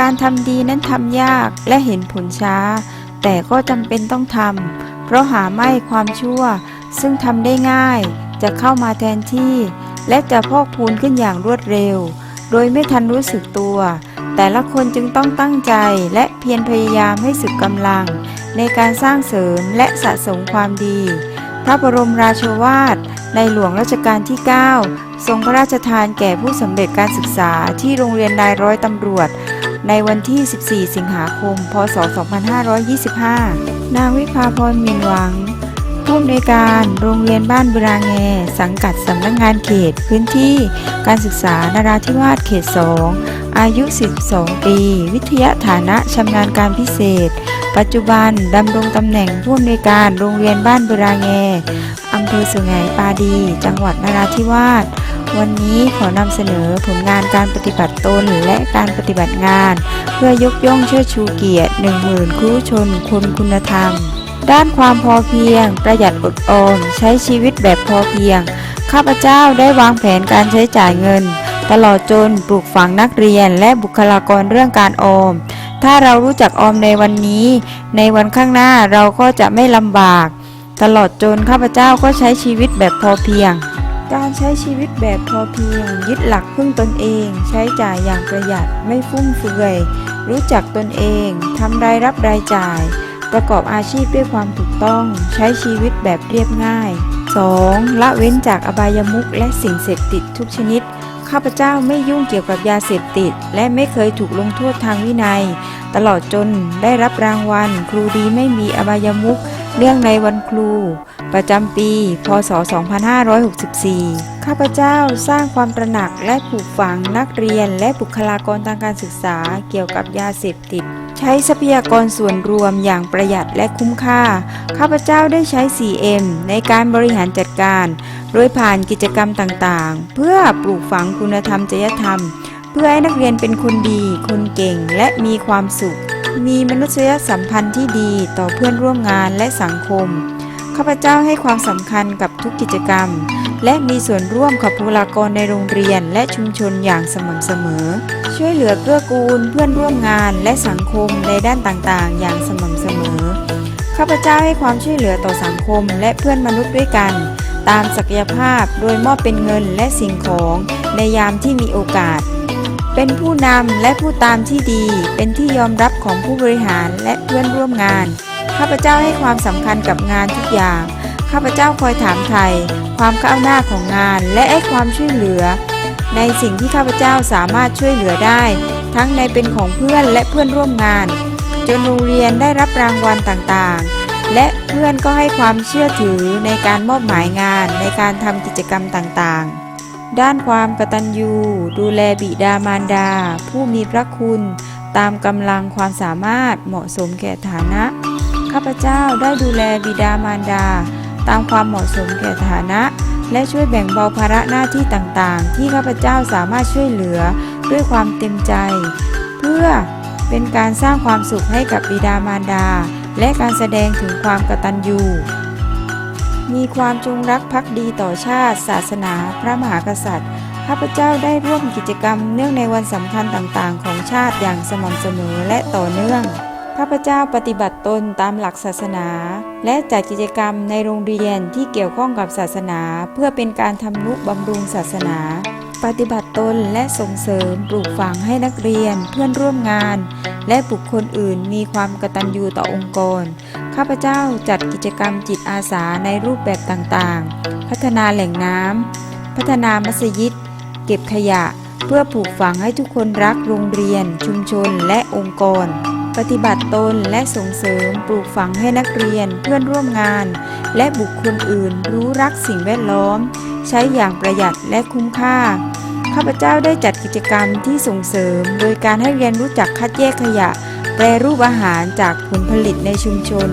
การทำดีนั้นทำยากและเห็นผลช้า แต่ก็จำเป็นต้องทำเพราะหาไม่ความชั่ว ซึ่งทำได้ง่าย จะเข้ามาแทนที่ และจะพอกพูนขึ้นอย่างรวดเร็ว โดยไม่ทันรู้สึกตัว แต่ละคนจึงต้องตั้งใจและเพียรพยายามให้สุดกำลัง ในการสร้างเสริมและสะสมความดี พระบรมราโชวาทในหลวงรัชกาลที่ 9 ทรงพระราชทานแก่ผู้สำเร็จการศึกษาที่โรงเรียนนายร้อยตำรวจ ในวันที่ 14 สิงหาคม พศ 2525 นางวิภาพรมินหวัง ผู้อำนวยการโรงเรียนบ้านบุราแง สังกัดสำนักงานเขตพื้นที่ การศึกษานราธิวาสเขต 2 อายุ 12 ปี วิทยาฐานะชำนาญการพิเศษ ปัจจุบันดำรงตำแหน่งผู้อำนวยการโรงเรียนบ้านบุราแงอำเภอสุไหงปาดี จังหวัดนราธิวาสวันนี้ขอนำเสนอผลงานการปฏิบัติตนและการปฏิบัติงาน เพื่อยกย่องเชิดชูเกียรติ 1 0,000 ครูชนคนคุณธรรม ด้านความพอเพียง ประหยัดอดออม ใช้ชีวิตแบบพอเพียง ข้าพเจ้าได้วางแผนการใช้จ่ายเงิน ตลอดจนปลูกฝังนักเรียนและบุคลากรเรื่องการออม ถ้าเรารู้จักออมในวันนี้ ในวันข้างหน้าเราก็จะไม่ลำบาก ตลอดจนข้าพเจ้าก็ใช้ชีวิตแบบพอเพียง การใช้ชีวิตแบบพอเพียง ยึดหลักพึ่งตนเอง ใช้จ่ายอย่างประหยัดไม่ฟุ่มเฟือย รู้จักตนเองทำรายรับรายจ่าย ประกอบอาชีพด้วยความถูกต้อง ใช้ชีวิตแบบเรียบง่าย 2. ละเว้นจากอบายมุขและสิ่งเสพติดทุกชนิด ข้าพเจ้าไม่ยุ่งเกี่ยวกับยาเสพติด และไม่เคยถูกลงโทษทางวินัย ตลอดจนได้รับรางวัล ครูดีไม่มีอบายมุขเรื่องในวันครู ประจำปี พศ 2564 ข้าพเจ้าสร้างความตระหนักและปลูกฝังนักเรียนและบุคลากรทางการศึกษาเกี่ยวกับยาเสพติด ใช้ทรัพยากรส่วนรวมอย่างประหยัดและคุ้มค่า ข้าพเจ้าได้ใช้ 4M ในการบริหารจัดการ โดยผ่านกิจกรรมต่างๆ เพื่อปลูกฝังคุณธรรมจริยธรรม เพื่อให้นักเรียนเป็นคนดี คนเก่ง และมีความสุข มีมนุษยสัมพันธ์ที่ดีต่อเพื่อนร่วมงานและสังคม ข้าพเจ้าให้ความสำคัญกับทุกกิจกรรม และมีส่วนร่วมกับบุคลากรในโรงเรียนและชุมชนอย่างสม่ำเสมอ ช่วยเหลือเกื้อกูลเพื่อนร่วมงานและสังคมในด้านต่างๆ อย่างสม่ำเสมอ ข้าพเจ้าให้ความช่วยเหลือต่อสังคมและเพื่อนมนุษย์ด้วยกัน ตามศักยภาพโดยมอบเป็นเงินและสิ่งของในยามที่มีโอกาส เป็นผู้นำและผู้ตามที่ดี เป็นที่ยอมรับของผู้บริหารและเพื่อนร่วมงาน ข้าพเจ้าให้ความสำคัญกับงานทุกอย่าง ข้าพเจ้าคอยถามไทยความก้าวหน้าของงานและให้ความช่วยเหลือ ในสิ่งที่ข้าพเจ้าสามารถช่วยเหลือได้ ทั้งในเป็นของเพื่อนและเพื่อนร่วมงาน จนโรงเรียนได้รับรางวัลต่างๆ และเพื่อนก็ให้ความเชื่อถือในการมอบหมายงานในการทำกิจกรรมต่างๆ ด้านความกตัญญูดูแลบิดามารดา ผู้มีพระคุณ ตามกำลังความสามารถเหมาะสมแก่ฐานะ ข้าพเจ้าได้ดูแลบิดามารดา ตามความเหมาะสมแก่ฐานะ และช่วยแบ่งเบาภาระหน้าที่ต่างๆ ที่ข้าพเจ้าสามารถช่วยเหลือด้วยความเต็มใจ เพื่อเป็นการสร้างความสุขให้กับบิดามารดา และการแสดงถึงความกตัญญูมีความจงรักภักดีต่อชาติ ศาสนา พระมหากษัตริย์ ข้าพเจ้าได้ร่วมกิจกรรมเนื่องในวันสำคัญต่างๆ ของชาติอย่างสม่ำเสมอและต่อเนื่อง ข้าพเจ้าปฏิบัติตนตามหลักศาสนา และจัดกิจกรรมในโรงเรียนที่เกี่ยวข้องกับศาสนา เพื่อเป็นการทำนุบำรุงศาสนา ปฏิบัติตนและส่งเสริมปลูกฝังให้นักเรียนเพื่อนร่วมงาน และบุคคลอื่นมีความกตัญญูต่อองค์กร ข้าพเจ้าจัดกิจกรรมจิตอาสาในรูปแบบต่างๆ พัฒนาแหล่งน้ำพัฒนามัสยิด เก็บขยะ เพื่อปลูกฝังให้ทุกคนรักโรงเรียน ชุมชน และองค์กร ปฏิบัติตนและส่งเสริมปลูกฝังให้นักเรียนเพื่อนร่วมงาน และบุคคลอื่นรู้รักสิ่งแวดล้อม ใช้อย่างประหยัดและคุ้มค่า ข้าพเจ้าได้จัดกิจกรรมที่ส่งเสริม โดยการให้เรียนรู้จักคัดแยกขยะ แปรรูปอาหารจากผลผลิตในชุมชน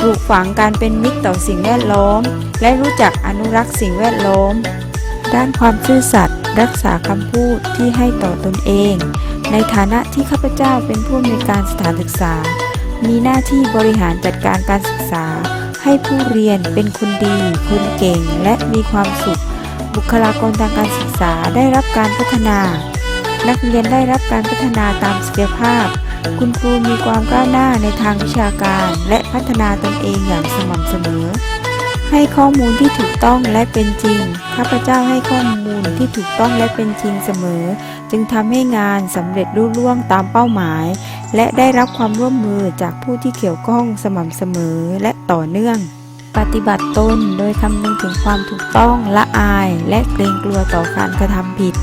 ปลูกฝังการเป็นมิตรต่อสิ่งแวดล้อม และรู้จักอนุรักษ์สิ่งแวดล้อม ด้านความซื่อสัตย์รักษาคำพูดที่ให้ต่อตนเอง ในฐานะที่ข้าพเจ้าเป็นผู้อำนวยการสถานศึกษา มีหน้าที่บริหารจัดการการศึกษา ให้ผู้เรียนเป็นคนดี คนเก่ง และมีความสุข บุคลากรทางการศึกษาได้รับการพัฒนา นักเรียนได้รับการพัฒนาตามศักยภาพ คุณครูมีความก้าวหน้าในทางวิชาการ และพัฒนาตนเองอย่างสม่ำเสมอ ให้ข้อมูลที่ถูกต้องและเป็นจริง ข้าพเจ้าให้ข้อมูลที่ถูกต้องและเป็นจริงเสมอ จึงทำให้งานสำเร็จรุ่ล่วงตามเป้าหมาย และได้รับความร่วมมือจากผู้ที่เกี่ยวข้องสม่ำเสมอและต่อเนื่อง ปฏิบัติตนโดยคำนึงถึงความถูกต้องละอาย และเกรงกลัวต่อการกระทำผิด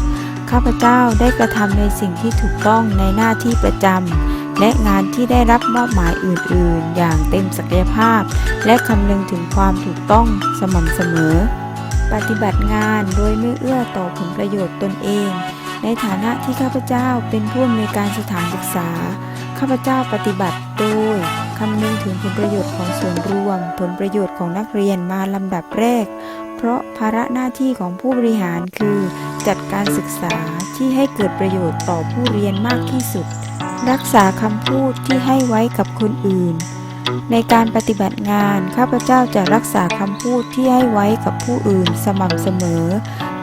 ข้าพเจ้าได้กระทำในสิ่งที่ถูกต้องในหน้าที่ประจำ และงานที่ได้รับมอบหมายอื่น ๆ อย่างเต็มศักยภาพ และคำนึงถึงความถูกต้องสม่ำเสมอ ปฏิบัติงานโดยไม่เอื้อต่อผลประโยชน์ตนเอง ในฐานะที่ข้าพเจ้าเป็นผู้อำนวยการสถานศึกษา ข้าพเจ้าปฏิบัติโดยคำนึงถึงผลประโยชน์ของส่วนรวม ผลประโยชน์ของนักเรียนมาลำดับแรก เพราะภาระหน้าที่ของผู้บริหารคือ จัดการศึกษาที่ให้เกิดประโยชน์ต่อผู้เรียนมากที่สุด รักษาคำพูดที่ให้ไว้กับคนอื่น ในการปฏิบัติงาน ข้าพเจ้าจะรักษาคำพูดที่ให้ไว้กับผู้อื่นสม่ำเสมอ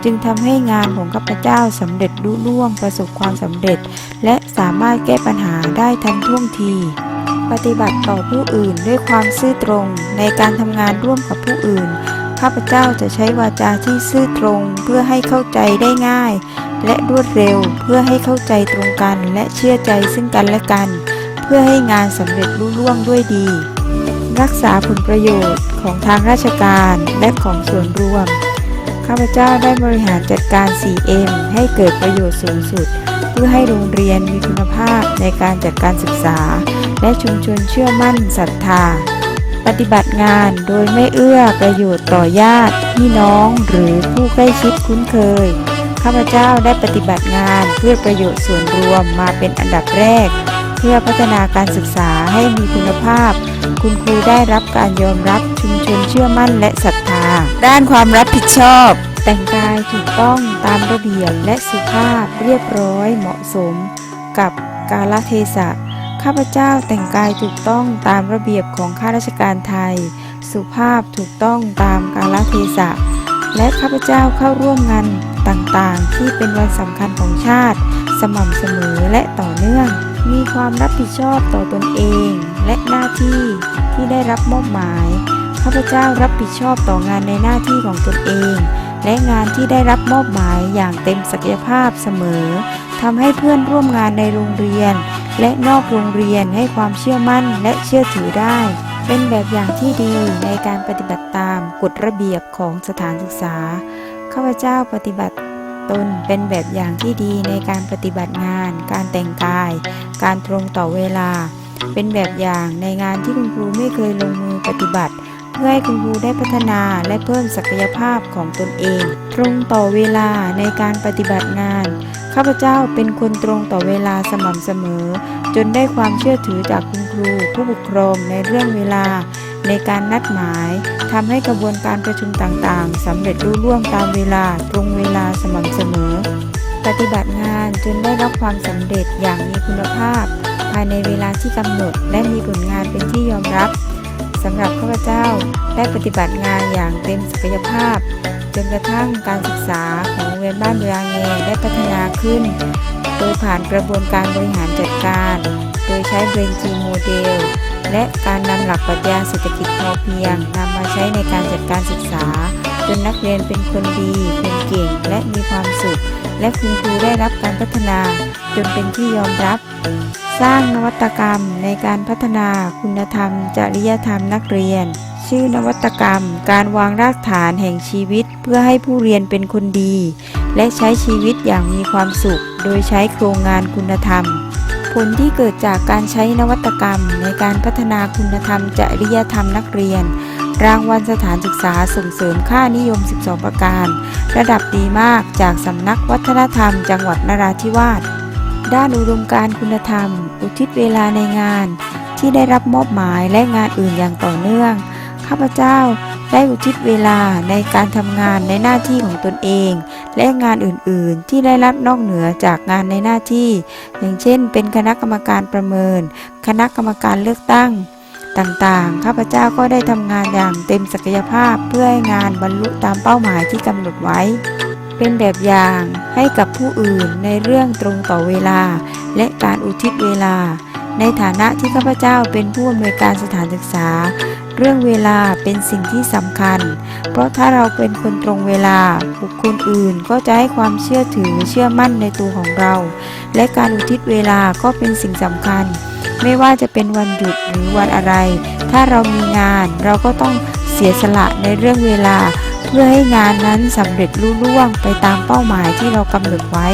จึงทำให้งานของข้าพเจ้าสำเร็จลุล่วงประสบความสำเร็จ และสามารถแก้ปัญหาได้ทันท่วงที ปฏิบัติต่อผู้อื่นด้วยความซื่อตรง ในการทำงานร่วมกับผู้อื่น ข้าพเจ้าจะใช้วาจาที่ซื่อตรงเพื่อให้เข้าใจได้ง่าย และรวดเร็วเพื่อให้เข้าใจตรงกันและเชื่อใจซึ่งกันและกัน เพื่อให้งานสำเร็จลุล่วงด้วยดี รักษาผลประโยชน์ของทางราชการและของส่วนรวม ข้าพเจ้าได้บริหารจัดการ 4M ให้เกิดประโยชน์สูงสุด เพื่อให้โรงเรียนมีคุณภาพในการจัดการศึกษา และชุมชนเชื่อมั่นศรัทธา ปฏิบัติงานโดยไม่เอื้อประโยชน์ต่อญาติพี่น้องหรือผู้ใกล้ชิดคุ้นเคย ข้าพเจ้าได้ปฏิบัติงานเพื่อประโยชน์ส่วนรวมมาเป็นอันดับแรก เพื่อพัฒนาการศึกษาให้มีคุณภาพ คุณครูได้รับการยอมรับชุมชนเชื่อมั่นและศรัทธา ด้านความรับผิดชอบ แต่งกายถูกต้องตามระเบียบและสุภาพเรียบร้อยเหมาะสม กับกาลเทศะ ข้าพเจ้าแต่งกายถูกต้องตามระเบียบของข้าราชการไทย สุภาพถูกต้องตามกาลเทศะ และข้าพเจ้าเข้าร่วมงานต่างๆ ที่เป็นวันสำคัญของชาติ สม่ำเสมอและต่อเนื่อง มีความรับผิดชอบต่อตนเอง และหน้าที่ที่ได้รับมอบหมาย ข้าพเจ้ารับผิดชอบต่องานในหน้าที่ของตนเอง และงานที่ได้รับมอบหมายอย่างเต็มศักยภาพเสมอ ทำให้เพื่อนร่วมงานในโรงเรียน และนอกโรงเรียนให้ความเชื่อมั่นและเชื่อถือได้ เป็นแบบอย่างที่ดีในการปฏิบัติตามกฎระเบียบของสถานศึกษา ข้าพเจ้าปฏิบัติตนเป็นแบบอย่างที่ดีในการปฏิบัติงาน การแต่งกาย การตรงต่อเวลา เป็นแบบอย่างในงานที่คุณครูไม่เคยลงมือปฏิบัติ เพื่อให้คุณครูได้พัฒนาและเพิ่มศักยภาพของตนเอง ตรงต่อเวลาในการปฏิบัติงาน ข้าพเจ้าเป็นคนตรงต่อเวลาสม่ำเสมอ จนได้ความเชื่อถือจากคุณครู ผู้ปกครองในเรื่องเวลา ในการนัดหมายทำให้กระบวนการประชุมต่างๆสำเร็จรุ่ล่วงตามเวลาตรงเวลาสม่ำเสมอ ปฏิบัติงานจนได้รับความสำเร็จอย่างมีคุณภาพ ภายในเวลาที่กำหนดและมีผลงานเป็นที่ยอมรับ สำหรับข้าพเจ้าได้ปฏิบัติงานอย่างเต็มศักยภาพ จนกระทั่งการศึกษาของโรงเรียนบ้านเบืองเงได้พัฒนาขึ้น โดยผ่านกระบวนการบริหารจัดการ โดยใช้เบรนจีโมเดล และการนำหลักปรัชญาเศรษฐกิจพอเพียงนำมาใช้ในการจัดการศึกษา จนนักเรียนเป็นคนดีคนเก่ง และมีความสุข และคุณครูได้รับการพัฒนา จนเป็นที่ยอมรับ สร้างนวัตกรรมในการพัฒนาคุณธรรม จริยธรรมนักเรียน ชื่อนวัตกรรม การวางรากฐานแห่งชีวิต เพื่อให้ผู้เรียนเป็นคนดี และใช้ชีวิตอย่างมีความสุข โดยใช้โครงงานคุณธรรม ผลที่เกิดจากการใช้นวัตกรรม ในการพัฒนาคุณธรรม จริยธรรมนักเรียน รางวัลสถานศึกษาส่งเสริมค่านิยม 12 ประการ ระดับดีมากจากสำนักวัฒนธรรม จังหวัดนราธิวาส ด้านอุดมการคุณธรรม อุทิศเวลาในงาน ที่ได้รับมอบหมายและงานอื่นอย่างต่อเนื่อง ข้าพเจ้าได้อุทิศเวลาในการทำงานในหน้าที่ของตนเอง และงานอื่นๆ ที่ได้รับนอกเหนือจากงานในหน้าที่ อย่างเช่น เป็นคณะกรรมการประเมิน คณะกรรมการเลือกตั้ง ต่างๆ ข้าพเจ้าก็ได้ทำงานอย่างเต็มศักยภาพเพื่อให้งานบรรลุตามเป้าหมายที่กำหนดไว้ เป็นแบบอย่างให้กับผู้อื่นในเรื่องตรงต่อเวลา และการอุทิศเวลา ในฐานะที่ข้าพเจ้าเป็นผู้อำนวยการสถานศึกษา เรื่องเวลาเป็นสิ่งที่สำคัญ เพราะถ้าเราเป็นคนตรงเวลา บุคคลอื่นก็จะให้ความเชื่อถือเชื่อมั่นในตัวของเรา และการอุทิศเวลาก็เป็นสิ่งสำคัญ ไม่ว่าจะเป็นวันหยุดหรือวันอะไร ถ้าเรามีงานเราก็ต้องเสียสละในเรื่องเวลา พื่อให้งานนั้นสำเร็จลุล่วงไปตามเป้าหมายที่เรากำหนดไว้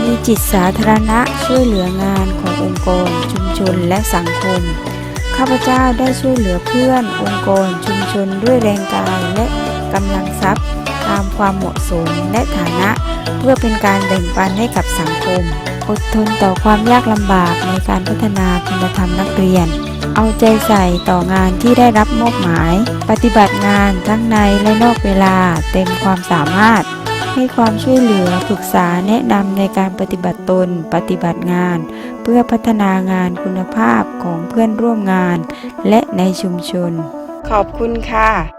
มีจิตสาธารณะช่วยเหลืองานขององค์กร ชุมชนและสังคม ข้าพเจ้าได้ช่วยเหลือเพื่อน องค์กร ชุมชนด้วยแรงกายและกำลังทรัพย์ ตามความเหมาะสมและฐานะ เพื่อเป็นการแบ่งปันให้กับสังคม อดทนต่อความยากลำบากในการพัฒนาคุณธรรมนักเรียน เอาใจใส่ต่องานที่ได้รับมอบหมาย ปฏิบัติงานทั้งในและนอกเวลาเต็มความสามารถ ให้ความช่วยเหลือปรึกษาแนะนำในการปฏิบัติตน ปฏิบัติงาน เพื่อพัฒนางานคุณภาพของเพื่อนร่วมงาน และในชุมชน ขอบคุณค่ะ